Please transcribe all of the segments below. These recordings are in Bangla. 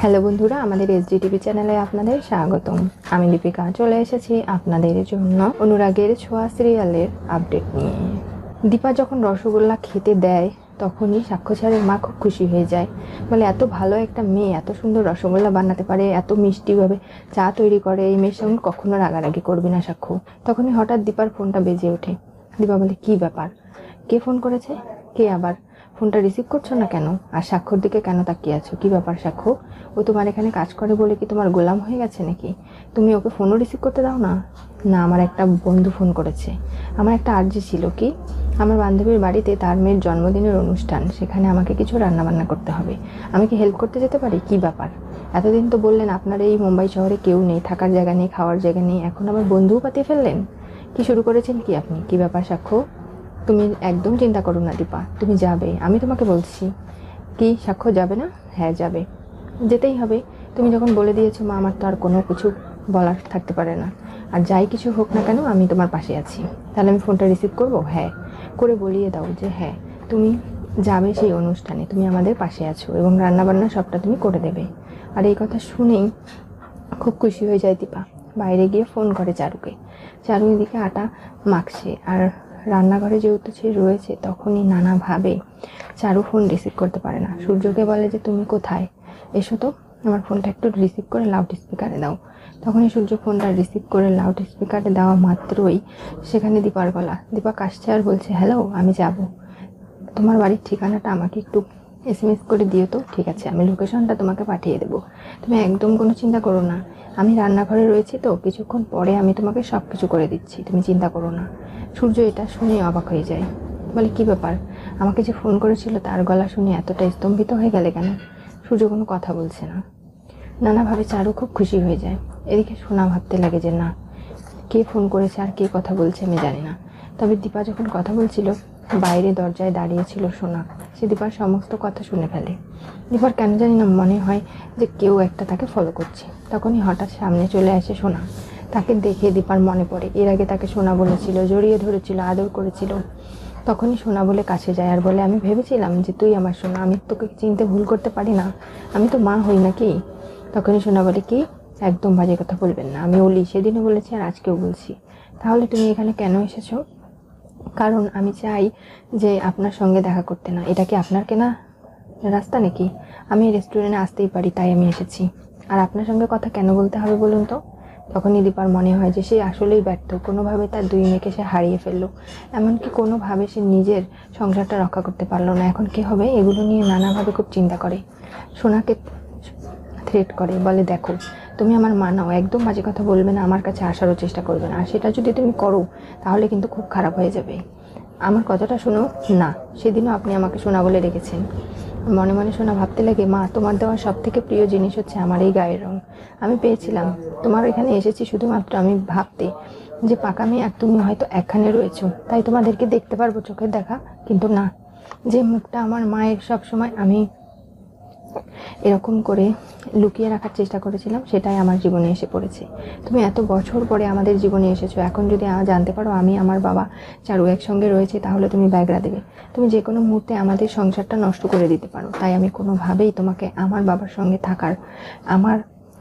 হ্যালো বন্ধুরা, আমাদের এসডি টিভি চ্যানেলে আপনাদের স্বাগতম। আমি দীপিকা, চলে এসেছি আপনাদের জন্য অনুরাগের ছোঁয়া সিরিয়ালের আপডেট নিয়ে। দীপা যখন রসগোল্লা খেতে দেয়, তখনই সাক্ষ্যছাড়ের মা খুব খুশি হয়ে যায়। বলে, এত ভালো একটা মেয়ে, এত সুন্দর রসগোল্লা বানাতে পারে, এত মিষ্টিভাবে চা তৈরি করে, এই মেয়ের সঙ্গে কখনো রাগারাগি করবি না সাক্ষ্য। তখনই হঠাৎ দীপার ফোনটা বেজে ওঠে। দীপা বলে, কী ব্যাপার? কে ফোন করেছে? কে আবার? ফোনটা রিসিভ করছ না কেন? আর সাক্ষর দিকে কেন তাকিয়ে আছো? কি ব্যাপার সাক্ষ্য ও তোমার এখানে কাজ করে বলে কি তোমার গোলাম হয়ে গেছে নাকি? তুমি ওকে ফোনও রিসিভ করতে দাও না? না, আমার একটা বন্ধু ফোন করেছে। আমার একটা আর্জি ছিল, কি? আমার বান্ধবীর বাড়িতে তার মেয়ের জন্মদিনের অনুষ্ঠান। সেখানে আমাকে কিছু রান্নাবান্না করতে হবে। আমি কি হেল্প করতে যেতে পারি? কি ব্যাপার? এতদিন তো বললেন, আপনার এই মুম্বাই শহরে কেউ নেই, থাকার জায়গা নেই, খাওয়ার জায়গা নেই। এখন আমার বন্ধুও পাতিয়ে ফেললেন? কি শুরু করেছেন কি আপনি? কি ব্যাপার সাক্ষ্য তুমি একদম চিন্তা করো না, দীপা। তুমি যাবে। আমি তোমাকে বলছি। কি? সাক্ষ্য যাবে না? হ্যাঁ যাবে। যেতেই হবে। তুমি যখন বলে দিয়েছ, মা, আমার তো আর কোনো কিছু বলার থাকতে পারে না। আর যাই কিছু হোক না কেন, আমি তোমার পাশে আছি। তাহলে আমি ফোনটা রিসিভ করব? হ্যাঁ। করে বলিয়ে দাও যে হ্যাঁ তুমি যাবে সেই অনুষ্ঠানে। তুমি আমাদের পাশে আছো এবং রান্নাবান্না সবটা তুমি করে দেবে। আর এই কথা শুনেই খুব খুশি হয়ে যায় দীপা। বাইরে গিয়ে ফোন করে চারুকে। চারু এদিকে আটা মাখছে। আর রান্নাঘরে যেহেতু সে রয়েছে, তখনই নানাভাবে চারু ফোন রিসিভ করতে পারে না। সূর্যকে বলে যে, তুমি কোথায়? এসো তো, আমার ফোনটা একটু রিসিভ করে লাউড স্পিকারে দাও। তখনই সূর্য ফোনটা রিসিভ করে লাউড স্পিকারে দেওয়া মাত্রই সেখানে দীপার গলা দীপা কাশছে আর বলছে হ্যালো আমি যাব। তোমার বাড়ির ঠিকানাটা আমাকে একটু এস করে দিও তো। ঠিক আছে, আমি লোকেশনটা তোমাকে পাঠিয়ে দেবো। তুমি একদম কোনো চিন্তা করো না। আমি রান্নাঘরে রয়েছি তো, কিছুক্ষণ পরে আমি তোমাকে সব কিছু করে দিচ্ছি, তুমি চিন্তা করো না। সূর্য এটা শুনে অবাক হয়ে যায়। বলে, কি ব্যাপার? আমাকে যে ফোন করেছিল তার গলা শুনে এতটা স্তম্ভিত হয়ে গেলে কেন? সূর্য কোনো কথা বলছে না। নানাভাবে চারু খুব খুশি হয়ে যায়। এদিকে সোনা ভাবতে লাগে যে, না, কে ফোন করেছে আর কে কথা বলছে আমি জানি না। তবে দীপা যখন কথা বলছিল, বাইরে দরজায় দাঁড়িয়েছিল সোনা। সে দীপার সমস্ত কথা শুনে ফেলে। দীপার কেন জানি না মনে হয় যে কেউ একটা তাকে ফলো করছে। তখনই হঠাৎ সামনে চলে আসে সোনা। তাকে দেখে দীপার মনে পড়ে। এর আগে তাকে সোনা বলেছিল, জড়িয়ে ধরেছিল, আদর করেছিল। তখনই সোনা বলে, কাছে যায়। আর বলে, আমি ভেবেছিলাম যে তুই আমার সোনা। আমি তোকে চিনতে ভুল করতে পারি না। আমি তো মা হই না কি তখনই সোনা বলে, কি? একদম বাজে কথা বলবেন না। আমি ওলি। সেদিনও বলেছি আর আজকেও বলছি। তাহলে তুমি এখানে কেন এসেছ? কারণ আমি চাই যে আপনার সঙ্গে দেখা করতে না। এটা কি আপনার কেনা রাস্তা নাকি? আমি রেস্টুরেন্টে আসতেই পারি, তাই আমি এসেছি। আর আপনার সঙ্গে কথা কেন বলতে হবে বলুন তো? তখনই দীপার মনে হয় যে সে আসলেই ব্যর্থ। কোনোভাবে তার দুই মেয়েকে সে হারিয়ে ফেলল। এমনকি কোনোভাবে সে নিজের সংসারটা রক্ষা করতে পারল না। এখন কি হবে? এগুলো নিয়ে নানাভাবে খুব চিন্তা করে। সোনাকে থ্রেট করে, বলে, দেখো তুমি আমার মা নাও, একদম বাজে কথা বলবে না, আমার কাছে আসারও চেষ্টা করবে না। আর সেটা যদি তুমি করো, তাহলে কিন্তু খুব খারাপ হয়ে যাবে। আমার কথাটা শোনো, না, সেদিনও আপনি আমাকে শোনা বলে রেখেছেন। মনে মনে শোনা ভাবতে লাগে, মা, তোমার দেওয়া সব থেকে প্রিয় জিনিস হচ্ছে আমার এই গায়ের রং। আমি পেয়েছিলাম, তোমার এখানে এসেছি শুধুমাত্র আমি ভাবতে যে পাকা মেয়ে আর তুমি হয়তো একখানে রয়েছো। তাই তোমাদেরকে দেখতে পারব চোখের দেখা, কিন্তু না। যে মুখটা আমার মায়ের সব সময় আমি এরকম করে লুকিয়ে রাখার চেষ্টা করেছিলাম, সেটাই আমার জীবনে এসে পড়েছে। তুমি এত বছর পরে আমাদের জীবনে এসেছ, এখন যদি জানতে পারো আমি, আমার বাবা চারু একসঙ্গে রয়েছে, তাহলে তুমি ব্যাগরা দেবে। তুমি যে কোনো মুহূর্তে আমাদের সংসারটা নষ্ট করে দিতে পারো, তাই আমি কোনোভাবেই তোমাকে আমার বাবার সঙ্গে থাকার, আমার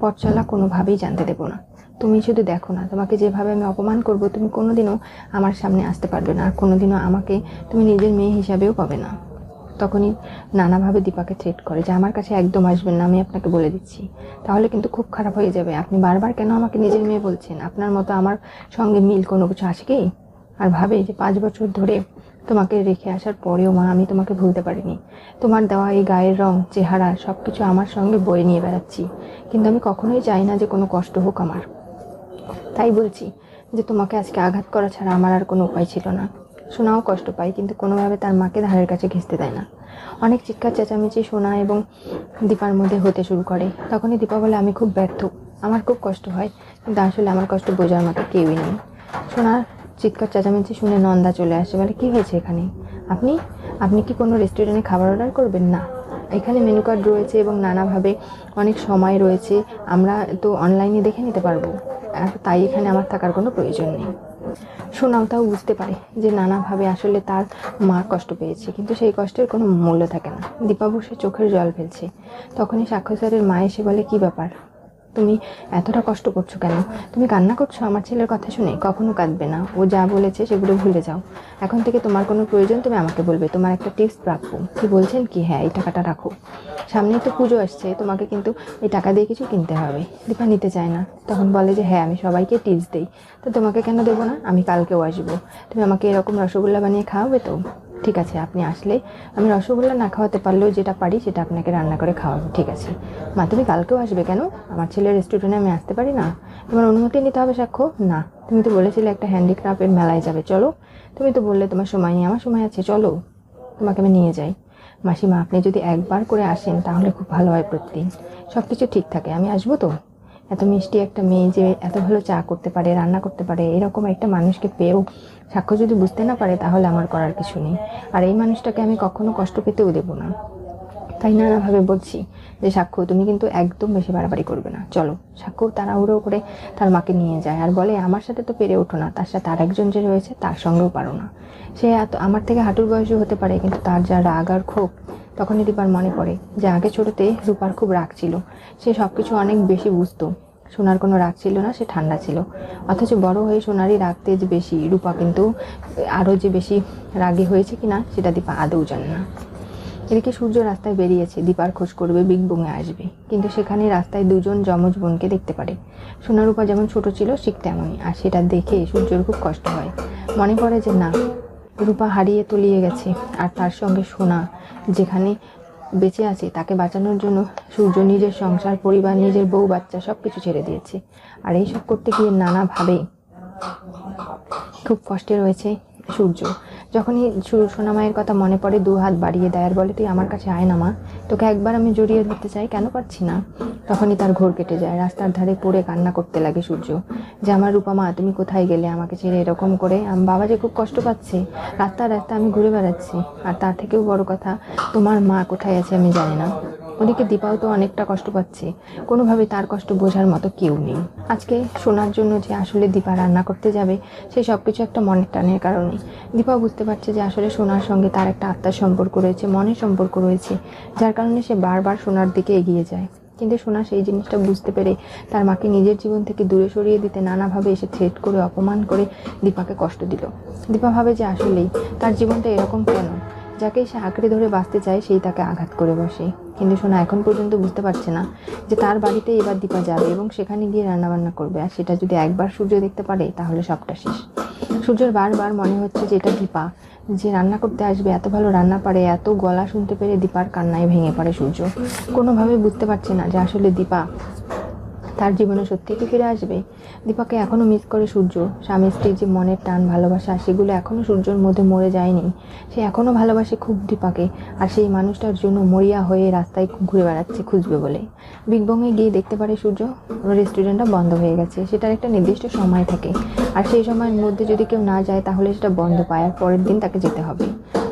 পথ চলা কোনোভাবেই জানতে দেবো না। তুমি শুধু দেখো না, তোমাকে যেভাবে আমি অপমান করব, তুমি কোনোদিনও আমার সামনে আসতে পারবে না, আর কোনোদিনও আমাকে তুমি নিজের মেয়ে হিসাবেও পাবে না। তখনই নানাভাবে দীপাকে থ্রেট করে যে, আমার কাছে একদম আসবেন না, আমি আপনাকে বলে দিচ্ছি। তাহলে কিন্তু খুব খারাপ হয়ে যাবে। আপনি বারবার কেন আমাকে নিজের মেয়ে বলছেন? আপনার মতো আমার সঙ্গে মিল কোনো কিছু আছে কি? আর ভাবে যে, পাঁচ বছর ধরে তোমাকে রেখে আসার পরেও, মা, আমি তোমাকে ভুলতে পারিনি। তোমার দেওয়া এই গায়ের রং, চেহারা সব কিছু আমার সঙ্গে বয়ে নিয়ে বেড়াচ্ছি। কিন্তু আমি কখনোই চাই না যে, কোনো কষ্ট হোক আমার। তাই বলছি যে, তোমাকে আজকে আঘাত করা ছাড়া আমার আর কোনো উপায় ছিল না। সোনাও কষ্ট পায়, কিন্তু কোনোভাবে তার মাকে ধারের কাছে ঘেঁচতে দেয় না। অনেক চিৎকার, চেঁচামেচি সোনা এবং দীপার মধ্যে হতে শুরু করে। তখনই দীপা বলে, আমি খুব ব্যর্থ। আমার খুব কষ্ট হয়, কিন্তু আসলে আমার কষ্ট বোঝার মতো কেউই নেই। সোনার চিৎকার, চেঁচামেচি শুনে নন্দা চলে আসে, বলে, কি হয়েছে এখানে? আপনি আপনি কি কোনো রেস্টুরেন্টে খাবার অর্ডার করবেন না? এখানে মেনু কার্ড রয়েছে এবং নানাভাবে অনেক সময় রয়েছে। আমরা তো অনলাইনে দেখে নিতে পারব। তাই এখানে আমার থাকার কোনো প্রয়োজন নেই। সোনাও তাও বুঝতে পারে যে নানাভাবে আসলে তার মা কষ্ট পেয়েছে। কিন্তু সেই কষ্টের কোনো মূল্য থাকে না। দীপাবু সে চোখের জল ফেলছে। তখনই সাক্ষ্য স্যারের মা এসে বলে, কি ব্যাপার? তুমি এতটা কষ্ট করছ কেন? তুমি কান্না করছ? আমার ছেলের কথা শুনে কখনো কাঁদবে না। ও যা বলেছে সেগুলো ভুলে যাও। এখন থেকে তোমার কোনো প্রয়োজন তুমি আমাকে বলবে। তোমার একটা টিপস প্রাপ্য। কি বলছেন? কি? হ্যাঁ এই টাকাটা রাখো। সামনেই তো পুজো আসছে। তোমাকে কিন্তু এই টাকা দিয়ে কিছু কিনতে হবে। দীপা নিতে চায় না। তখন বলে যে হ্যাঁ আমি সবাইকে টিপস দিই। তো তোমাকে কেন দেবো না? আমি কালকেও আসব। তুমি আমাকে এরকম রসগোল্লা বানিয়ে খাওয়াবে তো? ঠিক আছে, আপনি আসলে আমি রসগোল্লা না খাওয়াতে পারলেও যেটা পারি সেটা আপনাকে রান্না করে খাওয়াবো, ঠিক আছে। মা, তুমি কালকেও আসবে কেন? আমার ছেলের রেস্টুরেন্টে আমি আসতে পারি না। তোমার অনুমতি নিতে হবে সাক্ষ্য? না। তুমি তো বলেছিলে একটা হ্যান্ডিক্রাফ্টের মেলায় যাবে, চলো। তুমি তো বললে তোমার সময় নেই, আমার সময় আছে, চলো। তোমাকে আমি নিয়ে যাই। মাসিমা, আপনি যদি একবার করে আসেন তাহলে খুব ভালো হয় প্রতিদিন। সব কিছু ঠিক থাকে, আমি আসব তো? এত মিষ্টি একটা মেয়ে যে এত ভালো চা করতে পারে, রান্না করতে পারে, এরকম একটা মানুষকে পেয়েও সাক্ষ্য যদি বুঝতে না পারে, তাহলে আমার করার কিছু নেই। আর এই মানুষটাকে আমি কখনো কষ্ট পেতেও দেবো না। তাই নানাভাবে বলছি যে, সাক্ষ্য, তুমি কিন্তু একদম বেশি বাড়াবাড়ি করবে না। চলো, সাক্ষ্য তাড়াহুড়ো করে তার মাকে নিয়ে যায়। আর বলে, আমার সাথে তো পেরে ওঠো না। তার সাথে আর একজন যে রয়েছে, তার সঙ্গেও পারো না। সে এত, আমার থেকে হাঁটুর বয়সী হতে পারে, কিন্তু তার যা রাগ আর ক্ষোভ, তখনই দীপার মনে পড়ে যে, আগে ছোটোতে রূপার খুব রাগ ছিল। সে সব কিছু অনেক বেশি বুঝতো। সোনার কোনো রাগ ছিল না, সে ঠান্ডা ছিল। অথচ বড় হয়ে সোনারই রাগ তেজ বেশি। রূপা কিন্তু আরও যে বেশি রাগে হয়েছে কি না সেটা দীপা আদৌ জানে না। এদিকে সূর্য রাস্তায় বেরিয়েছে, দীপার খোঁজ করবে, বিগ বুঙে আসবে। কিন্তু সেখানে রাস্তায় দুজন যমজ বোনকে দেখতে পারে। সোনারূপা যেমন ছোট ছিল, ঠিক তেমনই। আর সেটা দেখে সূর্যর খুব কষ্ট হয়। মনে পড়ে যে না, রূপা হারিয়ে তলিয়ে গেছে। আর তার সঙ্গে সোনা, যেখানে বেঁচে আছে, তাকে বাঁচানোর জন্য সূর্য নিজের সংসার, পরিবার, নিজের বউ, বাচ্চা সব কিছু ছেড়ে দিয়েছে। আর এইসব করতে গিয়ে নানাভাবে খুব কষ্টে রয়েছে সূর্য। যখনই সোনা সোনামায়ের কথা মনে পড়ে, দু হাত বাড়িয়ে দেয় আর বলে, তুই আমার কাছে আয় না মা, তোকে একবার আমি জড়িয়ে ধরতে চাই, কেন পারছি না? তখনই তার ঘোর কেটে যায়, রাস্তার ধারে পড়ে কান্না করতে লাগে সূর্য। যে আমার রূপা মা, তুমি কোথায় গেলে আমাকে ছেড়ে এরকম করে? আমার বাবা যে খুব কষ্ট পাচ্ছে রাস্তা রাস্তা আমি ঘুরে বেড়াচ্ছি। আর তার থেকেও বড় কথা, তোমার মা কোথায় আছে আমি জানি না। ওদিকে দীপাও তো অনেকটা কষ্ট পাচ্ছে। কোনোভাবে তার কষ্ট বোঝার মতো কেউ নেই। আজকে শোনার জন্য যে আসলে দীপা রান্না করতে যাবে সেই সব কিছু একটা মনের টানের কারণে। দীপা বুঝতে পারছে যে আসলে সোনার সঙ্গে তার একটা আত্মার সম্পর্ক রয়েছে, মনের সম্পর্ক রয়েছে, যার কারণে সে বারবার সোনার দিকে এগিয়ে যায়। কিন্তু সোনা সেই জিনিসটা বুঝতে পেরে তার মাকে নিজের জীবন থেকে দূরে সরিয়ে দিতে নানাভাবে এসে থ্রেট করে, অপমান করে দীপাকে কষ্ট দিল। দীপা ভাবে যে আসলেই তার জীবনটা এরকম কেন? যাকে সে আঁকড়ে ধরে বাঁচতে চায়, সেই তাকে আঘাত করে বসে। কিন্তু সোনা এখন পর্যন্ত বুঝতে পারছে না যে তার বাড়িতে এবার দীপা যাবে এবং সেখানে গিয়ে রান্নাবান্না করবে। আর সেটা যদি একবার সূর্য দেখতে পারে, তাহলে সবটা শেষ। সূর্যের বারবার মনে হচ্ছে যে এটা দীপা। যে রান্না করতে আসবে, এত ভালো রান্না পারে, এত গলা শুনতে পেরে দীপার কান্নায় ভেঙে পড়ে সূর্য। কোনোভাবে বুঝতে পারছে না যে আসলে দীপা তার জীবনে সত্যি কি ফিরে আসবে? দীপাকে এখনও মিস করে সূর্য। স্বামী স্ত্রীর যে মনের টান, ভালোবাসা, সেগুলো এখনও সূর্যর মধ্যে মরে যায়নি। সে এখনও ভালোবাসে খুব দীপাকে, আর সেই মানুষটার জন্য মরিয়া হয়ে রাস্তায় ঘুরে বেড়াচ্ছে খুঁজবে বলে। বিগ গিয়ে দেখতে পারে সূর্য রেস্টুরেন্টটা বন্ধ হয়ে গেছে। সেটার একটা নির্দিষ্ট সময় থাকে। আর সেই সময়ের মধ্যে যদি কেউ না যায়, তাহলে সেটা বন্ধ পায়, আর পরের দিন তাকে যেতে হবে।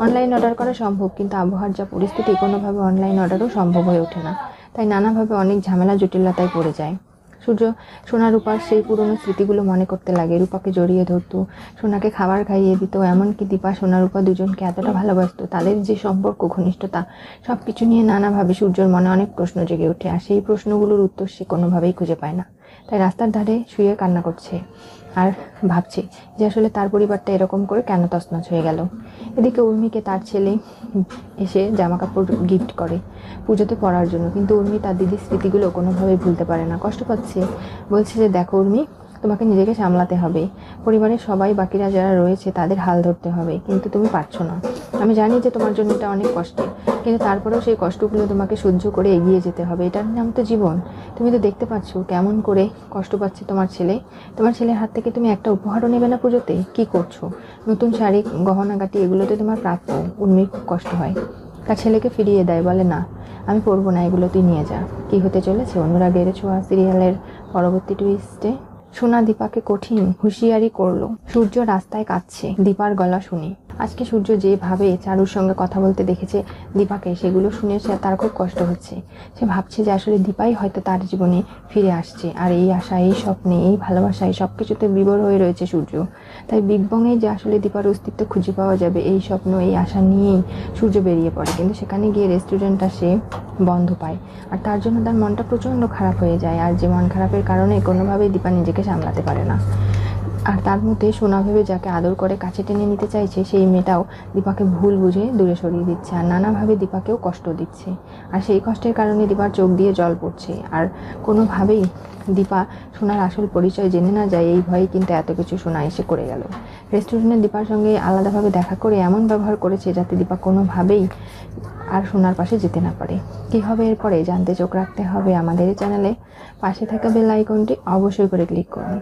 অনলাইন অর্ডার করা সম্ভব, কিন্তু আবহাওয়ার যা পরিস্থিতি, কোনোভাবে অনলাইন অর্ডারও সম্ভব হয়ে ওঠে না। তাই নানাভাবে অনেক ঝামেলা, জটিলতায় পড়ে যায়। সূর্য, সোনা রূপার সেই পুরনো স্মৃতিগুলো মনে করতে লাগে। রূপাকে জড়িয়ে ধরতো, সোনাকে খাবার খাইয়ে দিত, এমনকি দীপা, সোনা রূপা দুজনকে এতটা ভালোবাসত। তাদের যে সম্পর্ক, ঘনিষ্ঠতা সব কিছু নিয়ে নানাভাবে সূর্যর মনে অনেক প্রশ্ন জেগে ওঠে, আর সেই প্রশ্নগুলোর উত্তর সে কোনোভাবেই খুঁজে পায় না। তাই রাস্তার ধারে শুয়ে কান্না করছে। আর ভাবছে যে আসলে তার পরিবারটা এরকম করে কেন তছনছ হয়ে গেল। এদিকে উর্মিকে তার ছেলে এসে জামা কাপড় গিফট করে পুজোতে পড়ার জন্য। কিন্তু উর্মি তার দিদির স্মৃতিগুলো কোনোভাবেই ভুলতে পারে না। কষ্ট পাচ্ছে। বলছে যে, দেখো উর্মি, তোমাকে নিজেকে সামলাতে হবে। পরিবারের সবাই বাকিরা যারা রয়েছে তাদের হাল ধরতে হবে। কিন্তু তুমি পারছ না। আমি জানি যে তোমার জন্য এটা অনেক কষ্টের, কিন্তু তারপরেও সেই কষ্টগুলো তোমাকে সহ্য করে এগিয়ে যেতে হবে। এটার নাম তো জীবন। তুমি তো দেখতে পাচ্ছ কেমন করে কষ্ট পাচ্ছে তোমার ছেলে। তোমার ছেলের হাত থেকে তুমি একটা উপহারও নেবে না পুজোতে? কি করছ? নতুন শাড়ি, গহনাগাটি এগুলোতে তোমার প্রাপ্য উর্মির খুব কষ্ট হয়। তার ছেলেকে ফিরিয়ে দেয়, বলে, না, আমি পরবো না, এগুলো তুই নিয়ে যা। কি হতে চলেছে? অনুরাগের ছোঁয়া সিরিয়ালের পরবর্তী টুইস্টে সোনা দীপাকে কঠিন হুঁশিয়ারি করল। সূর্য রাস্তায় কাঁদছে। দীপার গলা শুনে। আজকে সূর্য যেভাবে চারুর সঙ্গে কথা বলতে দেখেছে দীপাকে, সেগুলো শুনে সে তার খুব কষ্ট হচ্ছে। সে ভাবছে যে আসলে দীপাই হয়তো তার জীবনে ফিরে আসছে। আর এই আশা, এই স্বপ্নে, এই ভালোবাসায় সব কিছুতে বিবর হয়ে রয়েছে সূর্য। তাই বিগ বংয়ে যে আসলে দীপার অস্তিত্ব খুঁজে পাওয়া যাবে, এই স্বপ্ন, এই আশা নিয়েই সূর্য বেরিয়ে পড়ে। কিন্তু সেখানে গিয়ে রেস্টুরেন্টটা সে বন্ধ পায়। আর তার জন্য তার মনটা প্রচণ্ড খারাপ হয়ে যায়। আর যে মন খারাপের কারণে কোনোভাবেই দীপা নিজেকে সামলাতে পারে না। আর তার মধ্যে সোনা ভেবে যাকে আদর করে কাছে টেনে নিতে চাইছে, সেই মেয়েটাও দীপাকে ভুল বুঝে দূরে সরিয়ে দিচ্ছে আর নানাভাবে দীপাকেও কষ্ট দিচ্ছে। আর সেই কষ্টের কারণে দীপার চোখ দিয়ে জল পড়ছে। আর কোনোভাবেই দীপা সোনার আসল পরিচয় জেনে না যায় এই ভয়ে কিন্তু এত কিছু সোনা এসে করে গেল। রেস্টুরেন্টে দীপার সঙ্গে আলাদাভাবে দেখা করে এমন ব্যবহার করেছে যাতে দীপা কোনোভাবেই আর সোনার পাশে যেতে না পারে। কী হবে এরপরে? জানতে চোখ রাখতে হবে আমাদের চ্যানেলে। পাশে থাকা বেল আইকনটি অবশ্যই করে ক্লিক করুন।